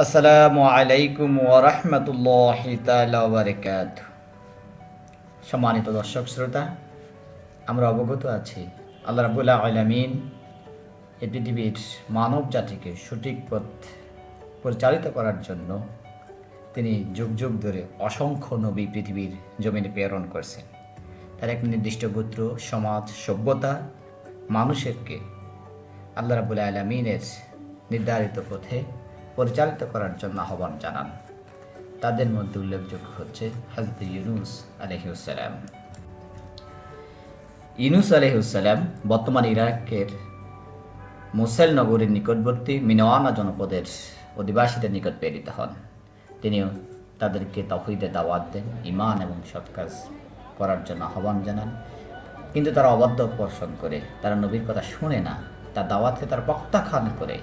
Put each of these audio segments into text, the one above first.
আসসালামু আলাইকুম ওরহমতুল্লাহ বারকাত সম্মানিত দর্শক শ্রোতা, আমরা অবগত আছি, আল্লাহ রাবুল্লাহ আলামিন এই পৃথিবীর মানব জাতিকে সঠিক পথ পরিচালিত করার জন্য তিনি যুগ যুগ ধরে অসংখ্য নবী পৃথিবীর জমিনে প্রেরণ করছেন। তার এক নির্দিষ্ট গোত্র, সমাজ, সভ্যতা, মানুষেরকে আল্লাহ রাবুল আলমিনের নির্ধারিত পথে পরিচালিত করার জন্য আহ্বান জানান। তাদের মধ্যে উল্লেখযোগ্য হচ্ছে হজরত ইউনুস আলহিউসালাম ইউনুস আলহিউসালাম বর্তমান ইরাকের মোসেল নগরীর নিকটবর্তী মিনোয়ানা জনপদের অধিবাসীদের নিকট প্রেরিত হন। তিনিও তাদেরকে তহিদে দাওয়াত দেন ইমান এবং সৎ কাজ করার জন্য আহ্বান জানান। কিন্তু তারা অবাধ্য পোষণ করে, তারা নবীর কথা শুনে না। তার দাওয়াতকে তার প্রত্যাখ্যান করে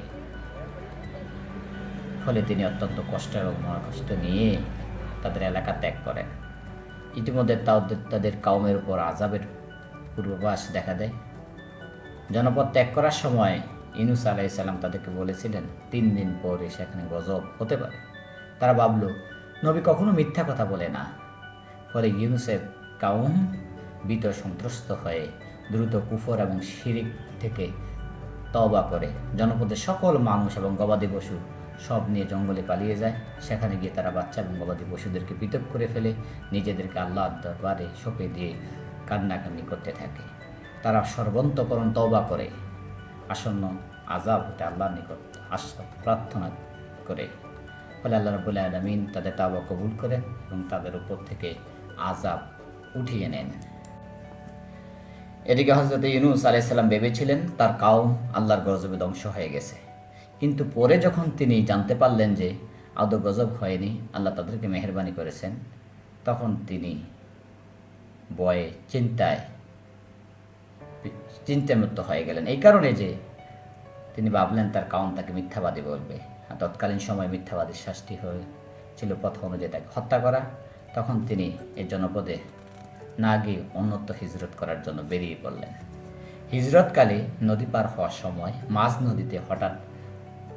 ফলে তিনি অত্যন্ত কষ্ট এবং মহাকষ্ট নিয়ে তাদের এলাকা ত্যাগ করেন। ইতিমধ্যে তাদের তাদের কাউমের উপর আজাবের পূর্বাভাস দেখা দেয়। জনপদ ত্যাগ করার সময় ইনুস আলাইসাল্লাম তাদেরকে বলেছিলেন, তিন দিন পরে সেখানে গজব হতে পারে। তারা ভাবল, নবী কখনো মিথ্যা কথা বলে না। ফলে ইউনুসের কাউম বিত সন্ত্রস্ত হয়ে দ্রুত কুফর এবং শিরিক থেকে তওবা করে। জনপদের সকল মানুষ এবং গবাদি পশু সব নিয়ে জঙ্গলে পালিয়ে যায়। সেখানে গিয়ে তারা বাচ্চা এবং গবাদি পশুদেরকে পৃথক করে ফেলে, নিজেদেরকে আল্লাহ দরবারে সঁপে দিয়ে কান্নাকান্নি করতে থাকে। তারা সর্বন্তকরণ তওবা করে। আসন্ন আজাব হতে আল্লাহর নিকট আশা প্রার্থনা করে। ফলে আল্লাহ রবুল আলমিন তাদের তাওবা কবুল করেন এবং তাদের উপর থেকে আজাব উঠিয়ে নেন। এদিকে হজরত ইউনুস আলাইসাল্লাম ভেবেছিলেন, তার কাউম আল্লাহর গজবে ধ্বংস হয়ে গেছে। কিন্তু পরে যখন তিনি জানতে পারলেন যে আদৌ গজব হয়নি, আল্লাহ তাদেরকে মেহরবানি করেছেন, তখন তিনি বয়ে চিন্তায় চিন্তামুক্ত হয়ে গেলেন। এই কারণে যে তিনি ভাবলেন তার কাউন তাকে মিথ্যাবাদী বলবে। আর তৎকালীন সময় মিথ্যাবাদীর শাস্তি হয়েছিল প্রথম অনুযায়ী তাকে হত্যা করা। তখন তিনি এই জনপদে না গিয়ে অন্যত্র হিজরত করার জন্য বেরিয়ে পড়লেন। হিজরতকালে নদী পার হওয়ার সময় মাঝ নদীতে হঠাৎ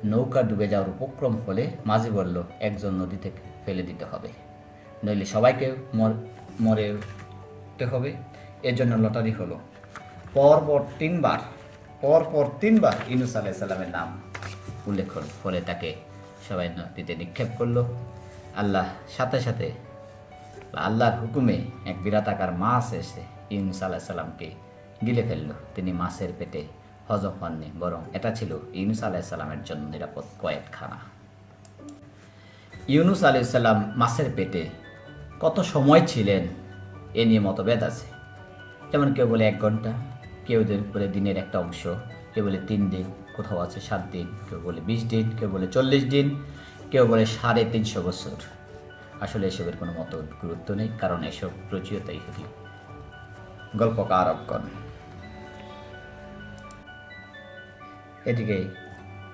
নৌকা ডুবে যাওয়ার উপক্রম হলে মাঝি বলল, একজন নদী থেকে ফেলে দিতে হবে। নইলে সবাইকে মর- মরে উঠতে হবে। এর জন্য লটারি হলো। পরপর তিনবার পরপর তিনবার ইনুস আলাহ সাল্লামের নাম উল্লেখ হল। ফলে তাকে সবাই নদীতে নিক্ষেপ করল। আল্লাহ সাথে সাথে আল্লাহর হুকুমে এক বিরাটাকার মাছ এসে ইউনুস আলাহ সাল্লামকে গিলে ফেলল। তিনি মাছের পেটে হজম হননি, বরং এটা ছিল ইউনুস আলাহ সাল্লামের জন্য নিরাপদ কয়েকখানা ইউনুস আলাহ সাল্লাম মাছের পেটে কত সময় ছিলেন এ নিয়ে মতভেদ আছে? যেমন কেউ বলে এক ঘণ্টা, কেউ বলে দিনের একটা অংশ, কেউ বলে তিন দিন, কোথাও আছে সাত দিন, কেউ বলে বিশ দিন, কেউ বলে চল্লিশ দিন, কেউ বলে সাড়ে তিনশো বছর। আসলে এসবের কোনো মত গুরুত্ব নেই, কারণ এসব রচিয়তা ইহুদি। গল্পকারকগণ এদিকে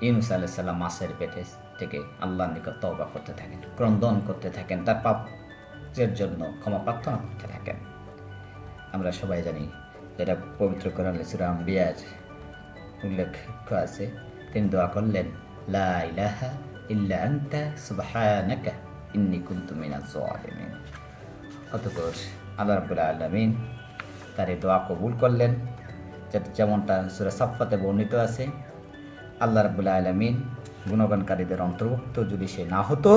ইউনুস আলাইসাল্লাম মাসের পেটে থেকে আল্লাহর নিকট তওবা করতে থাকেন, ক্রন্দন করতে থাকেন, তার পাপের জন্য ক্ষমা প্রার্থনা করতে থাকেন। আমরা সবাই জানি যেটা পবিত্র কোরআন সুরাম বিয়াজ উল্লেখ আছে, তিনি দোয়া করলেন, লা ইল্লা আনতা সুবহানাকা ইন্নী কুনতু মিনাজ জালিমিন অতঃপর আল্লাহ রাব্বুল আলামিন তার এই দোয়া কবুল করলেন যেমনটা সূরা সাফফাতে বর্ণিত আছে আল্লাহ রাব্বুল আলামিন গুণগানকারীদের অন্তর্ভুক্ত যদি সে না হতো,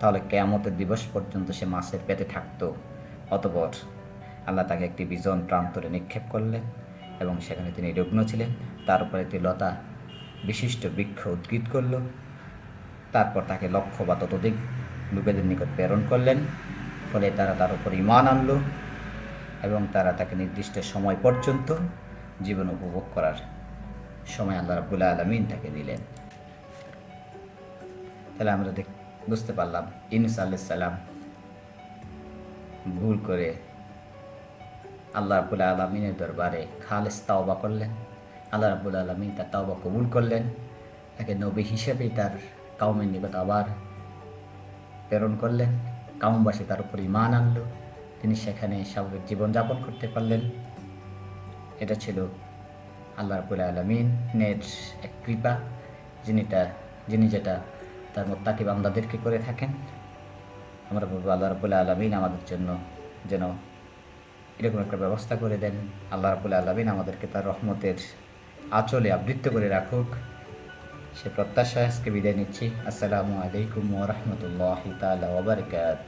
তাহলে কেয়ামতের দিবস পর্যন্ত সে মাছের পেটে থাকতো। অতপর আল্লাহ তাকে একটি বিজন প্রান্তরে নিক্ষেপ করলেন এবং সেখানে তিনি রুগ্ন ছিলেন। তার উপরে একটি লতা বিশিষ্ট বৃক্ষ উদ্গীত করল। তারপর তাকে লক্ষ্য বা ততোধিক লোকেদের নিকট প্রেরণ করলেন। ফলে তারা তার উপর ইমান আনলো এবং তারা তাকে নির্দিষ্ট সময় পর্যন্ত জীবন উপভোগ করার সময় আল্লাহ রাবুল আলমিন তাকে দিলেন। তাহলে আমরা বুঝতে পারলাম, ইনুস আলাইসাল্লাম ভুল করে আল্লাহ রাবুল আলমিনের দরবারে খালেস তাওবা করলেন। আল্লাহ রাবুল আলমিন তার তাওবা কবুল করলেন। তাকে নবী হিসেবেই তার কাউমের নিকট আবার প্রেরণ করলেন। কাউমবাসী তার উপর ইমান আনলো। তিনি সেখানে স্বাভাবিক জীবনযাপন করতে পারলেন। এটা ছিল আল্লাহ রাবুল আলমিনের এক কৃপা যিনিটা যিনি যেটা তার মোত্তাকি বান্দাদেরকে করে থাকেন, আমরা বলব আল্লাহ রবুল্লা আলমিন আমাদের জন্য যেন এরকম একটা ব্যবস্থা করে দেন। আল্লাহ রবুল্লা আলমিন আমাদেরকে তার রহমতের আঁচলে আবৃত্ত করে রাখুক। সে প্রত্যাশায় আজকে বিদায় নিচ্ছি। আসসালামু আলাইকুম ওরহমতুল্লাহ তালা ওবরকাত